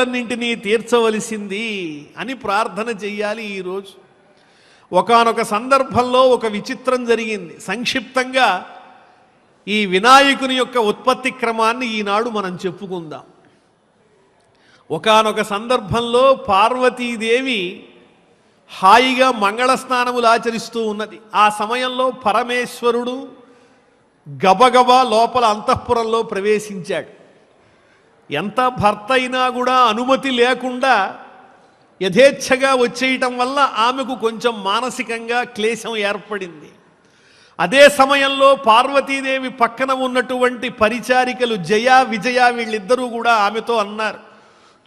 అన్నింటినీ తీర్చవలసింది అని ప్రార్థన చెయ్యాలి ఈరోజు. ఒకానొక సందర్భంలో ఒక విచిత్రం జరిగింది. సంక్షిప్తంగా ఈ వినాయకుని యొక్క ఉత్పత్తి క్రమాన్ని ఈనాడు మనం చెప్పుకుందాం. ఒకానొక సందర్భంలో పార్వతీదేవి హాయిగా మంగళ స్నానములు ఆచరిస్తూ ఉన్నది. ఆ సమయంలో పరమేశ్వరుడు గబగబా లోపల అంతఃపురంలో ప్రవేశించాడు. ఎంత భర్త అయినా కూడా అనుమతి లేకుండా యథేచ్ఛగా వచ్చేయటం వల్ల ఆమెకు కొంచెం మానసికంగా క్లేశం ఏర్పడింది. అదే సమయంలో పార్వతీదేవి పక్కన ఉన్నటువంటి పరిచారికలు జయ విజయ వీళ్ళిద్దరూ కూడా ఆమెతో అన్నారు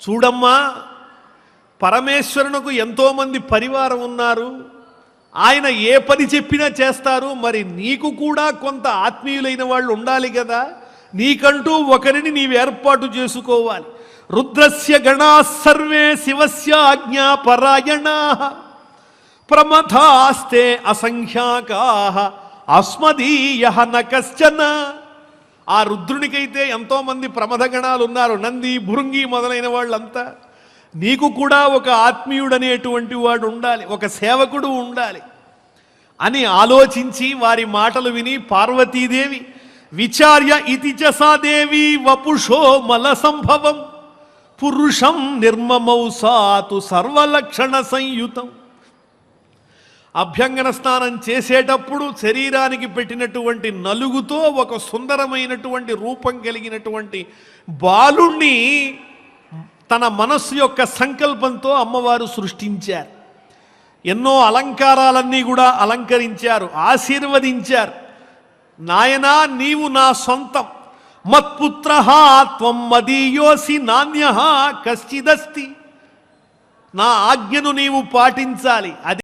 చూడమ్మా పరమేశ్వరునకు ఎంతోమంది పరివారం ఉన్నారు. ఆయన ఏ పని చెప్పినా చేస్తారు. మరి నీకు కూడా కొంత ఆత్మీయులైన వాళ్ళు ఉండాలి కదా. నీకంటూ ఒకరిని నీవు ఏర్పాటు చేసుకోవాలి. రుద్రస్య గణా సర్వే శివస్య ఆజ్ఞాపరాయణా. ప్రమథాస్తే అసంఖ్యాకా. అస్మదీయ న కశ్చన. ఆ రుద్రునికైతే ఎంతోమంది ప్రమథగణాలు ఉన్నారు. నంది భృంగి మొదలైన వాళ్ళంతా. నీకు కూడా ఒక ఆత్మీయుడనేటువంటి వాడు ఉండాలి. ఒక సేవకుడు ఉండాలి. అని ఆలోచించి వారి మాటలు విని పార్వతీదేవి విచార్య ఇది చ దేవి వపుషో మల సంభవం. పురుషం నిర్మమౌ సాతు సర్వలక్షణ సంయుతం. అభ్యంగన స్నానం చేసేటప్పుడు శరీరానికి పెట్టినటువంటి నలుగుతో ఒక సుందరమైనటువంటి రూపం కలిగినటువంటి బాలుణ్ణి తన మనస్సు యొక్క సంకల్పంతో అమ్మవారు సృష్టించారు. ఎన్నో అలంకారాలన్నీ కూడా అలంకరించారు ఆశీర్వదించారు. నాయనా నీవు నా సొంతం. మత్పుత్ర త్వం మదీయోసి నాణ్య కశ్చిదస్తి. నా ఆజ్ఞను నీవు పాటించాలి. అది